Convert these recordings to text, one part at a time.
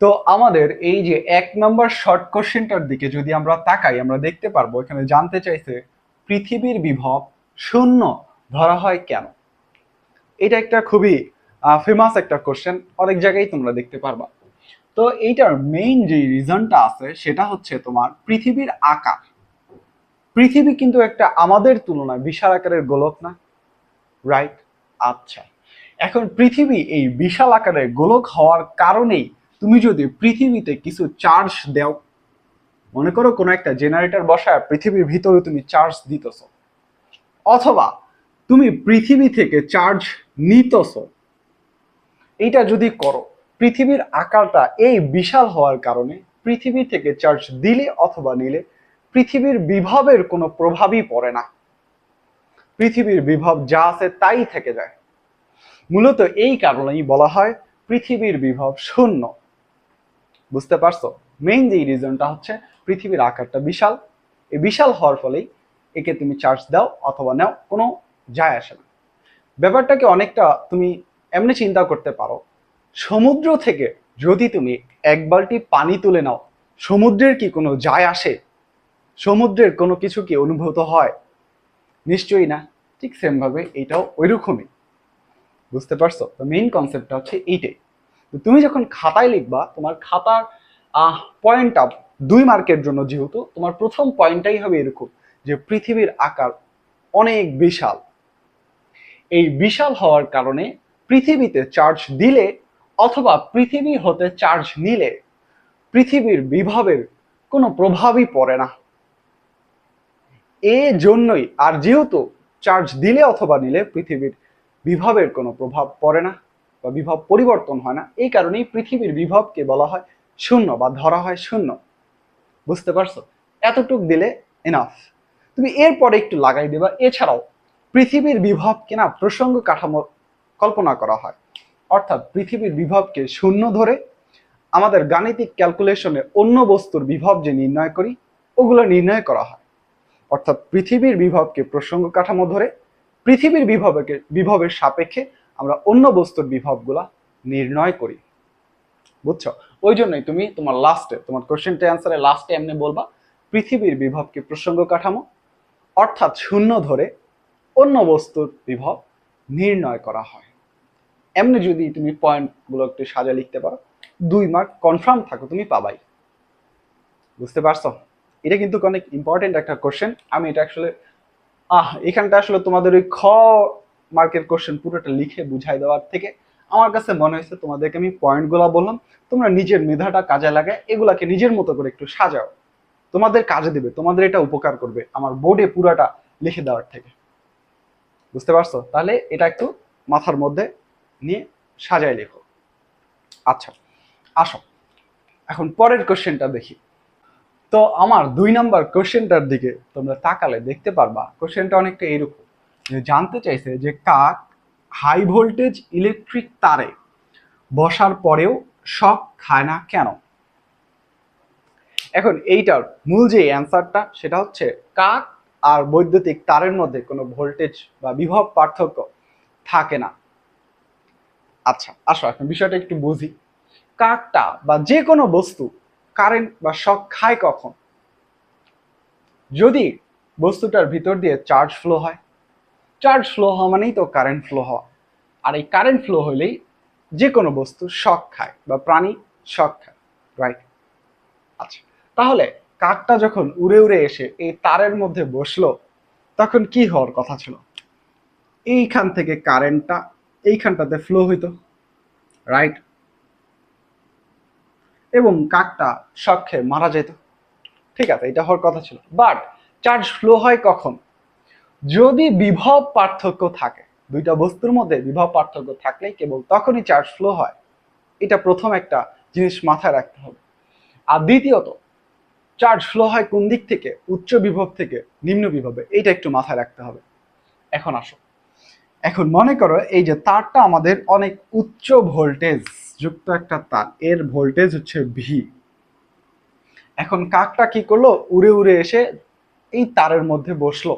তো আমাদের এই যে এক নম্বর শর্ট কোশ্চেনটার দিকে যদি আমরা তাকাই, আমরা দেখতে পারব, এখানে জানতে চাইছে, পৃথিবীর বিভব শূন্য ধরা হয় কেন? এটা একটা খুবই ফেমাস একটা কোশ্চেন অনেক জায়গায় তোমরা দেখতে পারবা। তো এইটার মেইন যে রিজনটা আছে, সেটা হচ্ছে তোমার পৃথিবীর আকার। পৃথিবী কিন্তু একটা আমাদের তুলনায় বিশাল আকারের গোলক না রাইট আচ্ছা। এখন পৃথিবী এই বিশাল আকারের গোলক হওয়ার কারণেই তুমি যদি পৃথিবীতে কিছু চার্জ দাও, মনে করো কোনো একটা জেনারেটর বসায়, পৃথিবীর ভিতরে তুমি চার্জ দিতেছ, অথবা তুমি পৃথিবী থেকে চার্জ নিতেছ, এইটা যদি করো, পৃথিবীর আকারটা এই বিশাল হওয়ার কারণে পৃথিবী থেকে চার্জ দিলে অথবা নিলে পৃথিবীর বিভবের কোনো প্রভাবই পড়ে না। পৃথিবীর বিভব যা আছে তাই থেকে যায়। মূলত এই কারণেই বলা হয় পৃথিবীর বিভব শূন্য। বুঝতে পারছ? মেইন যে রিজনটা হচ্ছে, পৃথিবীর আকারটা বিশাল। এই বিশাল হওয়ার ফলেই একে তুমি চার্জ দাও অথবা নাও, কোনো যায় আসে না। ব্যাপারটাকে অনেকটা তুমি এমনি চিন্তা করতে পারো। সমুদ্র থেকে যদি তুমি এক বালটি পানি তুলে নাও, সমুদ্রের কি কোনো যায় আসে? সমুদ্রের কোনো কিছু কি অনুভূত হয়? নিশ্চয়ই না। ঠিক সেম ভাবে এটাও ওইরকমই। বুঝতে পারছ? তো মেইন কনসেপ্টটা হচ্ছে এইটাই। তো তুমি যখন খাতায় লিখবা, তোমার খাতার পয়েন্টটা দুই মার্কের জন্য যেহেতু, তোমার প্রথম পয়েন্টটাই হবে এরকম যে পৃথিবীর আকার অনেক বিশাল। এই বিশাল হওয়ার কারণে পৃথিবীতে চার্জ দিলে অথবা পৃথিবী হতে চার্জ নিলে পৃথিবীর বিভবের কোনো প্রভাবই পড়ে না। এ জন্যই আর যেহেতু চার্জ দিলে অথবা নিলে পৃথিবীর বিভবের কোনো প্রভাব পড়ে না। বা বিভব পরিবর্তন হয় না, এই কারণেই পৃথিবীর বিভবকে বলা হয় শূন্য বা ধরা হয় শূন্য। বুঝতে পারছ? এতটুক দিলে এনাফ তুমি এরপরে একটু লাগাই দেবা। এছাড়াও, পৃথিবীর বিভবকে না প্রসঙ্গ কাঠামো কল্পনা করা হয়। অর্থাৎ পৃথিবীর বিভবকে শূন্য ধরে আমাদের গাণিতিক ক্যালকুলেশনে অন্য বস্তুর বিভব যে নির্ণয় করি, ওগুলো নির্ণয় করা হয়। অর্থাৎ পৃথিবীর বিভবকে প্রসঙ্গ কাঠামো ধরে, পৃথিবীর বিভবকে, বিভবের সাপেক্ষে আমরা অন্য বস্তুর বিভবগুলা নির্ণয় করি। বুঝছ? ওই জন্যই তুমি তোমার লাস্টে তোমার কোশ্চেনটা অ্যান্সারে লাস্টে এমনি বলবা, পৃথিবীর বিভবকে প্রসঙ্গ কাঠামো, অর্থাৎ শূন্য ধরে অন্য বস্তুর বিভব নির্ণয় করা হয়। এমনি যদি তুমি পয়েন্টগুলো একটু সাজা লিখতে পারো, দুই মার্ক কনফার্ম থাকো তুমি পাবাই। বুঝতে পারছ? এটা কিন্তু অনেক ইম্পর্টেন্ট একটা কোশ্চেন আমি এটা আসলে আহ, এখানটা আসলে তোমাদের ওই খ মার্কের কোশ্চেন পুরোটা লিখে বুঝাই দেওয়ার থেকে আমার কাছে মনে হয়েছে তোমাদেরকে আমি পয়েন্টগুলো বললাম, তোমরা নিজের মেধাটা কাজে লাগায় এগুলাকে নিজের মতো করে একটু সাজাও। তোমাদের কাজে দেবে, তোমাদের এটা উপকার করবে আমার বোর্ডে পুরাটা লিখে দেওয়ার থেকে। বুঝতে পারছ? তাহলে এটা একটু মাথার মধ্যে নিয়ে সাজায় লেখো। আচ্ছা আসো। এখন পরের কোশ্চেনটা দেখি। তো আমার দুই নাম্বার কোশ্চেনটার দিকে তোমরা তাকালে দেখতে পারবা কোশ্চেনটা অনেকটা এরকম। জানতে চাইছে যে কাক হাই ভোল্টেজ ইলেকট্রিক তারে বসার পরেও শক খায় না কেন? এখন এইটার মূল যে অ্যান্সারটা সেটা হচ্ছে কাক আর বৈদ্যুতিক তারের মধ্যে কোনো ভোল্টেজ বা বিভব পার্থক্য থাকে না। আচ্ছা আসো এখন বিষয়টা একটু বুঝি। কাকটা বা যে কোনো বস্তু কারেন্ট বা শক খায় কখন? যদি বস্তুটার ভিতর দিয়ে চার্জ ফ্লো হয় চার্জ ফ্লো হওয়া মানেই তো কারেন্ট ফ্লো হওয়া। আর এই কারেন্ট ফ্লো হলেই যে কোনো বস্তু শক খায় বা প্রাণী শক খায় রাইট আচ্ছা তাহলে কাকটা যখন উড়ে উড়ে এসে এই তারের মধ্যে বসল, তখন কি হওয়ার কথা ছিল? এইখান থেকে কারেন্টটা এইখানটাতে ফ্লো হইতো রাইট এবং কাকটা শক খেয়ে মারা যেত। ঠিক আছে, এটা হওয়ার কথা ছিল। বাট চার্জ ফ্লো হয় কখন? যদি বিভব পার্থক্য থাকে, দুইটা বস্তুর মধ্যে বিভব পার্থক্য থাকলে কেবল তখনই চার্জ ফ্লো হয়। এটা প্রথম একটা জিনিস মাথায় রাখতে হবে। আর দ্বিতীয়ত, চার্জ ফ্লো হয় কোন দিক থেকে? উচ্চ বিভব থেকে নিম্ন বিভবে। এইটা একটু মাথায় রাখতে হবে। এখন আসো। এখন মনে করো এই যে তারটা আমাদের অনেক উচ্চ ভোল্টেজ যুক্ত একটা তার। এর ভোল্টেজ হচ্ছে ভি এখন কাকটা কি করল? উড়ে উড়ে এসে এই তারের মধ্যে বসল।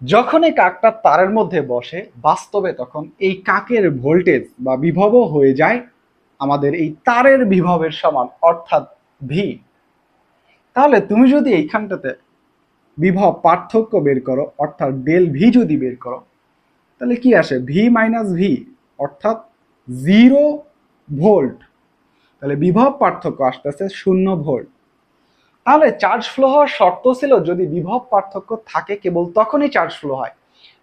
যখন এই কাকটা তারের মধ্যে বসে, বাস্তবে তখন এই কাকের ভোল্টেজ বা বিভব হয়ে যায় আমাদের এই তারের বিভবের সমান, অর্থাৎ ভি তাহলে তুমি যদি এইখানটাতে বিভব পার্থক্য বের করো, অর্থাৎ ডেল ভি যদি বের করো, তাহলে কি আসে? ভি মাইনাস ভি অর্থাৎ জিরো ভোল্ট তাহলে বিভব পার্থক্য আসতেছে শূন্য ভোল্ট তাহলে চার্জ ফ্লো হওয়ার শর্ত ছিল যদি বিভব পার্থক্য থাকে কেবল তখনই চার্জ ফ্লো হয়।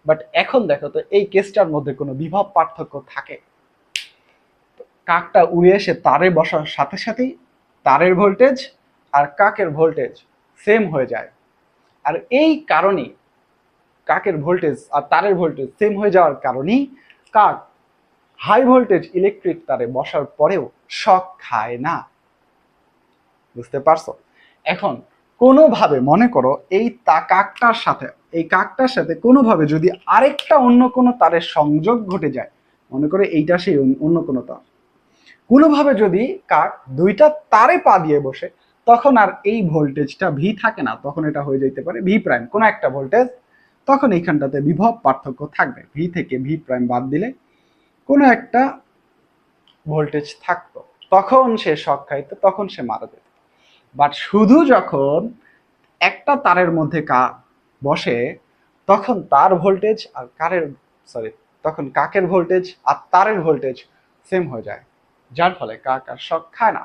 বাট এখন দেখো তো এই কেসটার মধ্যে কোনো বিভব পার্থক্য থাকে। কাকটা উড়ে এসে তারে বসার সাথে সাথেই তারের ভোল্টেজ আর কাকের ভোল্টেজ সেম হয়ে যায়। আর এই কারণেই কাকের ভোল্টেজ আর তারের ভোল্টেজ সেম হয়ে যাওয়ার কারণেই কাক হাই ভোল্টেজ ইলেকট্রিক তারে বসার পরেও শক খায় না। বুঝতে পারছ? এখন কোনোভাবে মনে করো এই তা কাকটার সাথে, এই কাকটার সাথে কোনোভাবে যদি আরেকটা অন্য কোনো তারের সংযোগ ঘটে যায়, মনে করো এইটা সেই অন্য- কোনো তার। কোনোভাবে যদি কাক দুইটা তারে পা দিয়ে বসে, তখন আর এই ভোল্টেজটা ভি থাকে না, তখন এটা হয়ে যেতে পারে ভি প্রাইম কোনো একটা ভোল্টেজ, তখন এইখানটাতে বিভব পার্থক্য থাকবে। ভি থেকে ভি প্রাইম বাদ দিলে কোনো একটা ভোল্টেজ থাকতো। তখন সে শক খাইতো, তখন সে মারা যেত। বাট শুধু যখন একটা তারের মধ্যে কা বসে, তখন তার ভোল্টেজ আর কারের সরি তখন কাকের ভোল্টেজ আর তারের ভোল্টেজ সেম হয়ে যায়। যার ফলে কাক আর শক খায় না।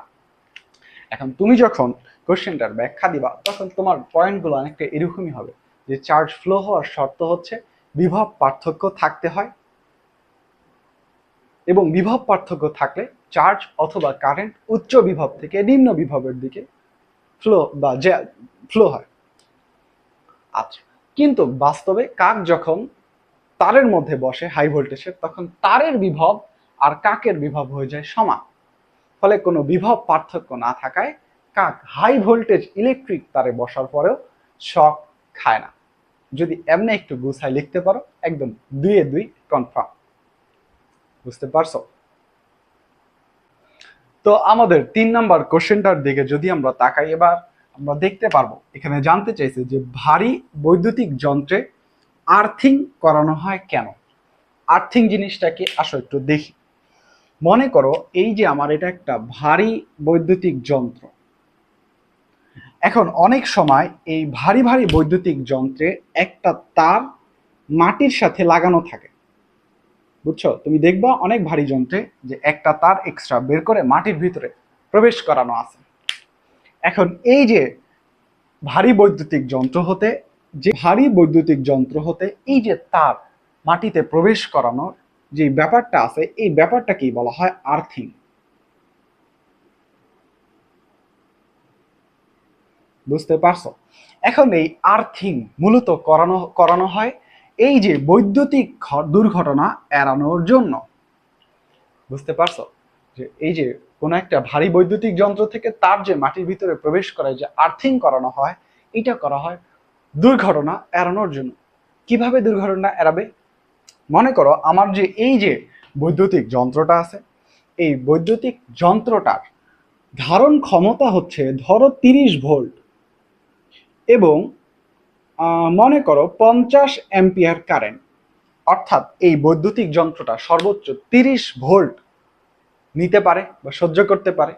এখন তুমি যখন কোশ্চেনটার ব্যাখ্যা দিবা, তখন তোমার পয়েন্টগুলো অনেকটা এরকমই হবে যে চার্জ ফ্লো হওয়ার শর্ত হচ্ছে বিভব পার্থক্য থাকতে হয় এবং বিভব পার্থক্য থাকলে চার্জ অথবা কারেন্ট উচ্চ বিভব থেকে নিম্ন বিভবের দিকে ফ্লো বা যে ফ্লো হয়। আচ্ছা কিন্তু বাস্তবে কাক যখন তারের মধ্যে বসে হাই ভোল্টেজের তখন তারের বিভব আর কাকের বিভব হয়ে যায় সমান। ফলে কোনো বিভব পার্থক্য না থাকায় কাক হাই ভোল্টেজ ইলেকট্রিক তারে বসার পরেও শক খায় না। যদি এমনি একটু গুছায় লিখতে পারো, একদম দুইয়ে দুই কনফার্ম বুঝতে পারছ? তো আমাদের তিন নাম্বার কোশ্চেনটার দিকে যদি আমরা তাকাই, এবার আমরা দেখতে পারব, এখানে জানতে চাইছে যে ভারী বৈদ্যুতিক যন্ত্রে আর্থিং করানো হয় কেন? আর্থিং জিনিসটাকে আসো একটু দেখি। মনে করো এই যে আমার এটা একটা ভারী বৈদ্যুতিক যন্ত্র। এখন অনেক সময় এই ভারী ভারী বৈদ্যুতিক যন্ত্রে একটা তার মাটির সাথে লাগানো থাকে। বুঝছ? তুমি দেখবা অনেক ভারী যন্ত্রে যে একটা তার এক্সট্রা বের করে মাটির ভিতরে প্রবেশ করানো আছে। এখন এই যে ভারী বৈদ্যুতিক যন্ত্র হতে, যে ভারী বৈদ্যুতিক যন্ত্র হতে এই যে তার মাটিতে প্রবেশ করানোর যে ব্যাপারটা আছে, এই ব্যাপারটাকেই বলা হয় আর্থিং। বুঝতে পারছ? এখন এই আর্থিং মূলত করানো করানো হয় এই যে বৈদ্যুতিক দুর্ঘটনা এড়ানোর জন্য। বুঝতে পারছ? যে এই যে কোনো একটা ভারী বৈদ্যুতিক যন্ত্র থেকে তার যে মাটির ভিতরে প্রবেশ করে যে আর্থিং করানো হয়, এটা করা হয় দুর্ঘটনা এড়ানোর জন্য। কীভাবে দুর্ঘটনা এড়াবে? মনে করো আমার যে এই যে বৈদ্যুতিক যন্ত্রটা আছে, এই বৈদ্যুতিক যন্ত্রটার ধারণ ক্ষমতা হচ্ছে ধরো তিরিশ ভোল্ট এবং মনে করো পঞ্চাশ অ্যাম্পিয়ার কারেন্ট অর্থাৎ এই বৈদ্যুতিক যন্ত্রটা সর্বোচ্চ তিরিশ ভোল্ট নিতে পারে বা সহ্য করতে পারে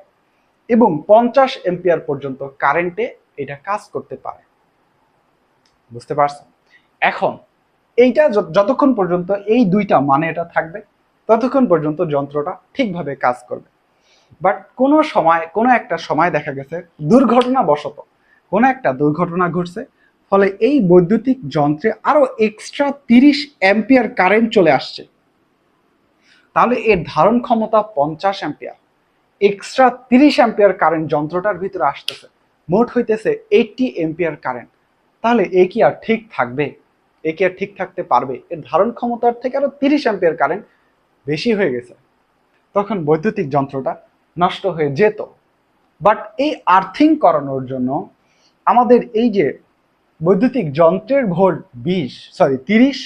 এবং পঞ্চাশ এম্পিয়ার পর্যন্ত কারেন্টে এটা কাজ করতে পারে। বুঝতে পারছ? এখন এইটা যত- যতক্ষণ পর্যন্ত এই দুইটা মানে এটা থাকবে, ততক্ষণ পর্যন্ত যন্ত্রটা ঠিকভাবে কাজ করবে। বাট কোনো সময়, কোনো একটা সময় দেখা গেছে দুর্ঘটনা বশত কোনো একটা দুর্ঘটনা ঘটছে ফলে এই বৈদ্যুতিক যন্ত্রে আরও এক্সট্রা তিরিশ অ্যাম্পিয়ার কারেন্ট চলে আসছে। তাহলে এর ধারণ ক্ষমতা পঞ্চাশ অ্যাম্পিয়ার এক্সট্রা তিরিশ অ্যাম্পিয়ার কারেন্ট যন্ত্রটার ভিতরে আসতেছে। মোট হইতেছে এইটটি এম্পিয়ার কারেন্ট তাহলে এ কি আর ঠিক থাকবে? এ কি আর ঠিক থাকতে পারবে? এর ধারণ ক্ষমতার থেকে আরও তিরিশ অ্যাম্পিয়ার কারেন্ট বেশি হয়ে গেছে। তখন বৈদ্যুতিক যন্ত্রটা নষ্ট হয়ে যেত। বাট এই আর্থিং করানোর জন্য আমাদের এই যে বৈদ্যুতিক যন্ত্রের ভোল্ট বিশ সরি তিরিশ,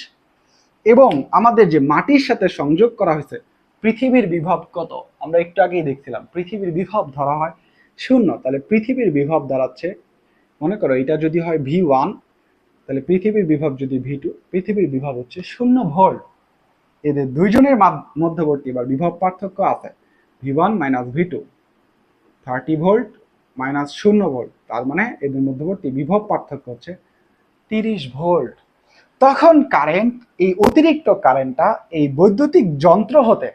এবং আমাদের যে মাটির সাথে সংযোগ করা হয়েছে, পৃথিবীর বিভব কত? আমরা একটু আগেই দেখছিলাম, পৃথিবীর বিভব ধরা হয় শূন্য, তাহলে পৃথিবীর বিভব দাঁড়াচ্ছে, মনে করো এটা যদি হয় ভি ওয়ান, তাহলে পৃথিবীর বিভব যদি ভি টু, পৃথিবীর বিভব হচ্ছে শূন্য ভোল্ট। এদের দুইজনের মধ্যবর্তী এবার বিভব পার্থক্য আছে, V one minus V two, thirty volt minus শূন্য ভোল্ট, তার মানে এদের মধ্যবর্তী বিভব পার্থক্য হচ্ছে তিরিশ ভোল্ট। তখন কারেন্ট এই অতিরিক্ত কারেন্টটা এই বৈদ্যুতিক যন্ত্র হতে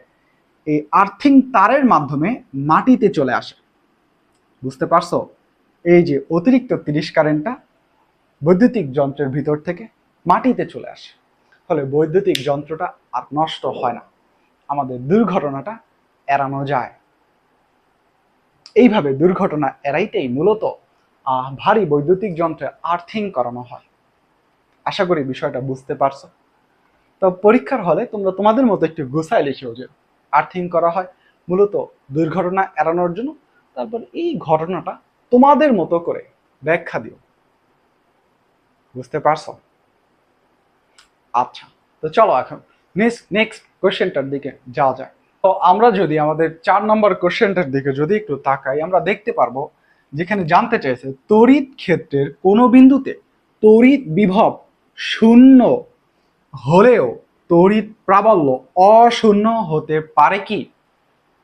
এই আর্থিং তারের মাধ্যমে মাটিতে চলে আসে। বুঝতে পারছ? এই যে অতিরিক্ত তিরিশ কারেন্টটা বৈদ্যুতিক যন্ত্রের ভিতর থেকে মাটিতে চলে আসে। ফলে বৈদ্যুতিক যন্ত্রটা আর নষ্ট হয় না। আমাদের দুর্ঘটনাটা এড়ানো যায়। এইভাবে দুর্ঘটনা এড়াইতেই মূলত ভারী বৈদ্যুতিক যন্ত্রে আর্থিং করানো হয়। আশা করি বিষয়টা বুঝতে পারছ। তো পরীক্ষার হলে তোমরা তোমাদের মতো একটু গুছায় লিখেও যে আর্থিং করা হয় মূলত দুর্ঘটনা এড়ানোর জন্য। তারপর এই ঘটনাটা তোমাদের মতো করে ব্যাখ্যা দিও। বুঝতে পারছ? আচ্ছা তো চলো এখন নেক্সট নেক্সট কোশ্চেনটার দিকে যাওয়া যাক। তো আমরা যদি আমাদের চার নম্বর কোশ্চেনটার দিকে যদি একটু তাকাই, আমরা দেখতে পারব যেখানে জানতে চাইছে, তড়িৎ ক্ষেত্রের কোনো বিন্দুতে তড়িৎ বিভব শূন্য হলেও তড়িৎ প্রাবল্য অশূন্য হতে পারে কি?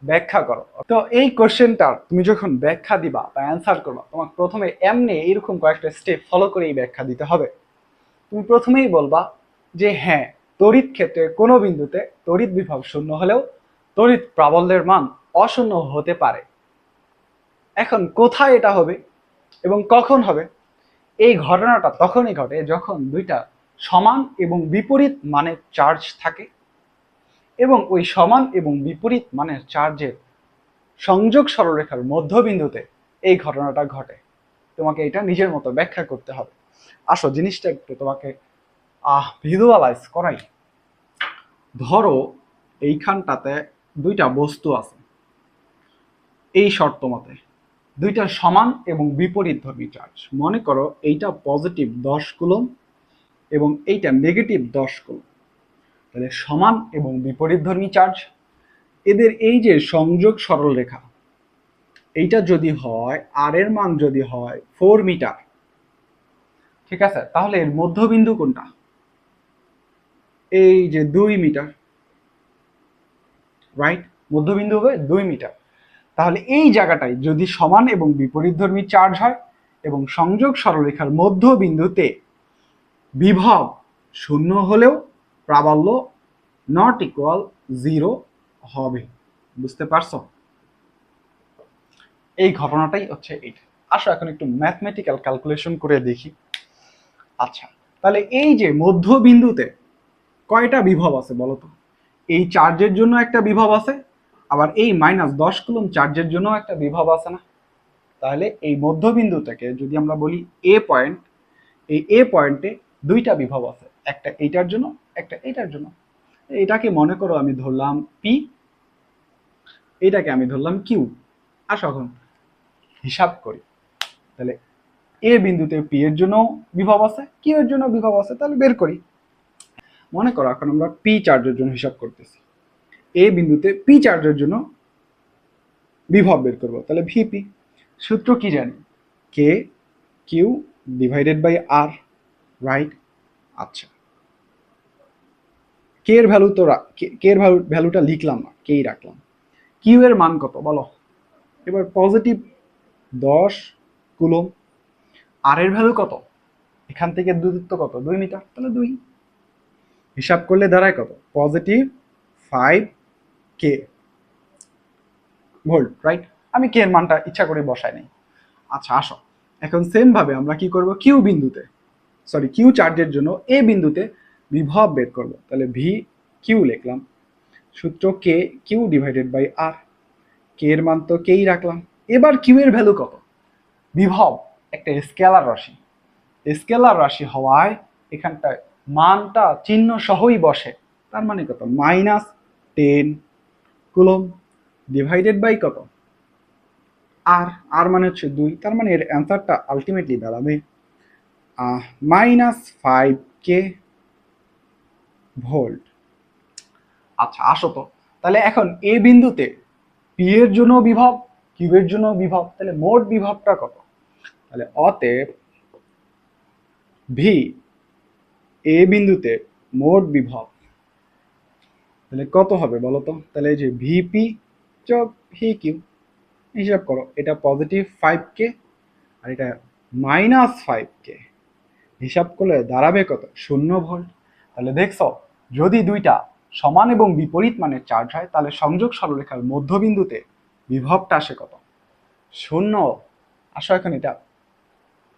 ব্যাখ্যা করো। তো এই কোশ্চেনটার তুমি যখন ব্যাখ্যা দিবা বা অ্যান্সার করবা তোমাকে প্রথমে এমনি এইরকম কয়েকটা স্টেপ ফলো করে এই ব্যাখ্যা দিতে হবে। তুমি প্রথমেই বলবা যে হ্যাঁ তড়িৎ ক্ষেত্রে কোনো বিন্দুতে তড়িৎ বিভব শূন্য হলেও তড়িৎ প্রাবল্যের মান অশূন্য হতে পারে। এখন কোথায় এটা হবে এবং কখন হবে? এই ঘটনাটা তখনই ঘটে যখন দুইটা সমান এবং বিপরীত মানের চার্জ থাকে এবং ওই সমান এবং বিপরীত মানের চার্জের সংযোগ সরলরেখার মধ্যবিন্দুতে এই ঘটনাটা ঘটে। তোমাকে এটা নিজের মতো ব্যাখ্যা করতে হবে। আসো, জিনিসটা একটু তোমাকে, আহ ভিজুয়ালাইজ করাই। ধরো, এইখানটাতে দুইটা বস্তু আছে। এই শর্ত মতে দুইটা সমান এবং বিপরীত ধর্মী চার্জ মনে করো এইটা পজিটিভ দশ কুলম এবং এইটা নেগেটিভ দশ কুলম। তাহলে সমান এবং বিপরীত ধর্মী চার্জ এদের এই যে সংযোগ সরলরেখা এইটা যদি হয় আর এর মান যদি হয় ফোর মিটার ঠিক আছে? তাহলে এর মধ্যবিন্দু কোনটা? এই যে দুই মিটার রাইট মধ্যবিন্দু হবে দুই মিটার তাহলে এই জায়গাটায় যদি সমান এবং বিপরীতধর্মী চার্জ হয় এবং সংযোগ সরলরেখার মধ্যবিন্দুতে বিভব শূন্য হলেও প্রাবল্য নট ইকুয়াল জিরো হবে। বুঝতে পারছ? এই ঘটনাটাই হচ্ছে এইটা আসো এখন একটু ম্যাথমেটিক্যাল ক্যালকুলেশন করে দেখি। আচ্ছা তাহলে এই যে মধ্যবিন্দুতে কয়টা বিভব আছে বলো তো? এই চার্জের জন্য একটা বিভব আছে আবার এই মাইনাস দশ কুলম চার্জের জন্য একটা বিভব আছে না? তাহলে এই মধ্যবিন্দু থেকে যদি আমরা বলি এ পয়েন্ট এই এ পয়েন্টে দুইটা বিভব আছে, একটা এইটার জন্য, একটা এইটার জন্য। এটাকে মনে করো আমি ধরলাম পি এটাকে আমি ধরলাম কিউ আসো এখন, হিসাব করি। তাহলে এ বিন্দুতে পি এর জন্য বিভব আছে কিউ এর জন্য বিভব আছে, তাহলে বের করি। মনে করো এখন আমরা পি চার্জের জন্য হিসাব করতেছি। এ বিন্দুতে পি চার্জের জন্য বিভব বের করব। তাহলে ভিপি সূত্র কি জানি? K Q divided by R right আচ্ছা। কে এর ভ্যালু তো কে এর ভ্যালু ভ্যালুটা লিখলাম না কেই রাখলাম। কিউ এর মান কত? বলো। এবার পজিটিভ দশ কুলম। আর এর ভ্যালু কত? এখান থেকে দূরত্ব কত? দুই মিটার? তাহলে দুই। হিসাব করলে দাঁড়ায় কত? Positive five K volt right আমি কে এর মানটা ইচ্ছা করে বসাই নাই। আচ্ছা আসো। এখন সেম ভাবে আমরা কি করব? কিউ বিন্দুতে সরি কিউ চার্জের জন্য এ বিন্দুতে বিভব বের করব। তাহলে ভি কিউ লিখলাম। সূত্র K Q divided by R K এর মান তো কেই রাখলাম। এবার কিউ এর ভ্যালু কত? বিভব, একটা স্কেলার রাশি। স্কেলার রাশি হওয়ায় এখানটায় মানটা চিহ্ন সহই বসে। তার মানে কত? Minus ten coulomb divided by কত? আর আর মানে হচ্ছে দুই, তার মানে এর অ্যান্সারটা আলটিমেটলি দাঁড়াবে মাইনাস ফাইভ কে ভোল্ট আচ্ছা আসো তো। তাহলে এখন এ বিন্দুতে পি এর জন্য বিভব কিউ এর জন্য বিভব, তাহলে মোট বিভবটা কত? তাহলে অতএব ভি এ বিন্দুতে মোট বিভব তাহলে কত হবে বলো তো? তাহলে এই যে ভিপি যোগ ভি কিউ হিসাব করো, এটা পজিটিভ ফাইভ কে আর এটা মাইনাস ফাইভ কে হিসাব করলে দাঁড়াবে কত? শূন্য ভোল্ট তাহলে দেখছ, যদি দুইটা সমান এবং বিপরীত মানের চার্জ হয়, তাহলে সংযোগ সরলরেখার মধ্যবিন্দুতে বিভবটা আসে কত? শূন্য। আসো এখন এটা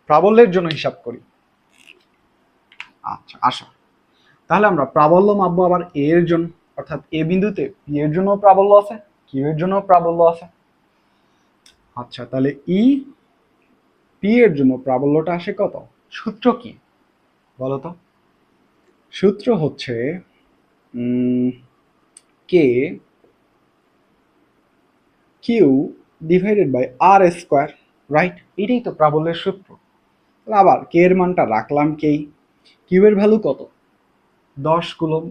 প্রাবল্যের জন্য হিসাব করি। আচ্ছা আসো। তাহলে আমরা প্রাবল্য মাপবো আবার এর জন্য। অর্থাৎ এ বিন্দুতে পি এর জন্য প্রাবল্য আছে কিউ এর জন্য প্রাবল্য আছে। আচ্ছা তাহলে ই পি এর জন্য প্রাবল্যটা আসে কত? সূত্র কি? বলো তো। সূত্র হচ্ছে K Q divided by R square right এটাই তো প্রাবল্যের সূত্র। আবার কে এর মানটা রাখলাম কেই? কিউ এর ভ্যালু কত? দশ কুলম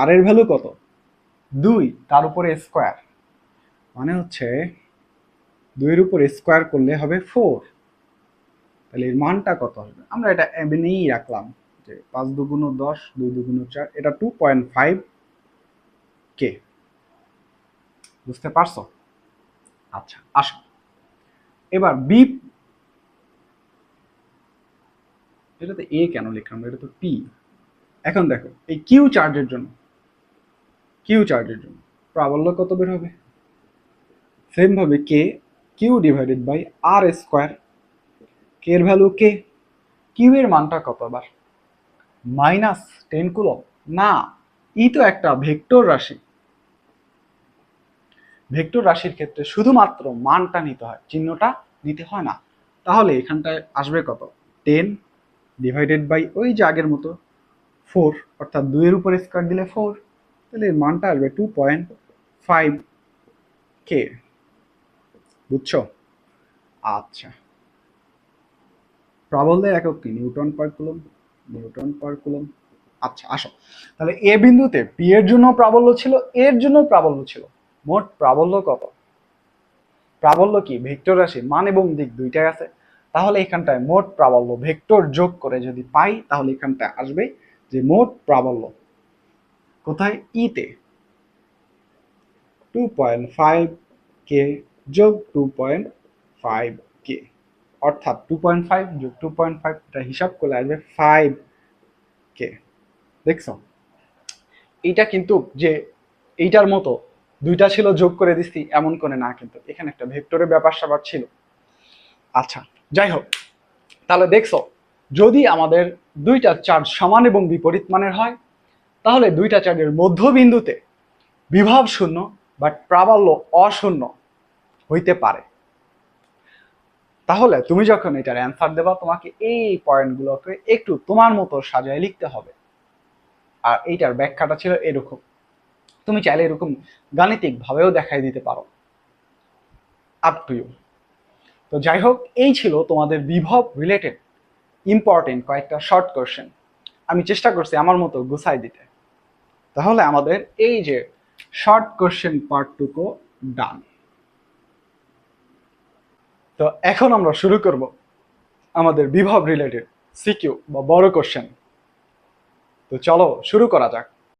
আর এর ভ্যালু কত? দুই, তার উপরে স্কোয়ার মানে হচ্ছে দুইয়ের উপর স্কোয়ার করলে হবে ফোর তাহলে এর মানটা কত হবে? আমরা এটা এমনিই রাখলাম যে পাঁচ দুগুণ দশ, দুই দুগুণ চার, এটা টু পয়েন্ট ফাইভ কে বুঝতে পারছ? আচ্ছা আসো। এবার বি এটাতে এ কেন লিখলাম? এটা তো পি এখন দেখো, এই কিউ চার্জের জন্য কিউ চার্জের জন্য। প্রাবল্য কত বের হবে? সেম ভাবে K Q divided by R square K এর ভ্যালু কে কিউ এর মানটা কত আবার? মাইনাস টেন কুলো না ই তো একটা ভেক্টর রাশি। ভেক্টর রাশির ক্ষেত্রে শুধুমাত্র মানটা নিতে হয়, চিহ্নটা নিতে হয় না। তাহলে এখানটায় আসবে কত? টেন ডিভাইডেড বাই ওই যে আগের মতো ফোর অর্থাৎ দুইয়ের উপর স্কোয়ার দিলে ফোর তাহলে এর মানটা আসবে টু পয়েন্ট ফাইভ কে বুঝছ? আচ্ছা। প্রাবল্যের একক কি? Newton per coulomb newton per coulomb আচ্ছা আসো। তাহলে এ বিন্দুতে পি এর জন্য প্রাবল্য ছিল, এর জন্য প্রাবল্য ছিল। মোট প্রাবল্য কত? প্রাবল্য কি? ভেক্টর রাশি মান এবং দিক দুইটাই আছে। তাহলে এখানটায় মোট প্রাবল্য ভেক্টর যোগ করে যদি পাই, তাহলে এখানটায় আসবে যে মোট প্রাবল্য কোথায়? ইতে। টু পয়েন্ট ফাইভ কে যোগ টু পয়েন্ট ফাইভ কে অর্থাৎ টু পয়েন্ট ফাইভ যোগ টু পয়েন্ট ফাইভ এটা হিসাব করলে আসবে ফাইভ কে দেখছ? এইটা কিন্তু যে এইটার মতো দুইটা ছিল যোগ করে দিচ্ছি এমন করে না কিন্তু। এখানে একটা ভেক্টরের ব্যাপার স্যাপার ছিল। আচ্ছা যাই হোক। তাহলে দেখছ, যদি আমাদের দুইটা চার্জ সমান এবং বিপরীত মানের হয় তাহলে দুইটা চার্জের মধ্যবিন্দুতে বিভব শূন্য বাট প্রাবল্য অশূন্য হইতে পারে। তাহলে তুমি যখন এটার অ্যান্সার দেবা, তোমাকে এই পয়েন্টগুলোকে একটু তোমার মতো সাজায় লিখতে হবে। আর এইটার ব্যাখ্যাটা ছিল এরকম। তুমি চাইলে এরকম গাণিতিক ভাবেও দেখাই দিতে পারো। আপ টু ইউ তো যাই হোক, এই ছিল তোমাদের বিভব রিলেটেড ইম্পর্টেন্ট কয়েকটা শর্ট কোশ্চেন আমি চেষ্টা করছি আমার মতো গুছাই দিতে। তাহলে আমাদের এই যে শর্ট কোশ্চেন পার্টটুকু ডান তো এখন আমরা শুরু করব আমাদের বিভব রিলেটেড সিকিউ বা বড় কোশ্চেন তো চলো শুরু করা যাক।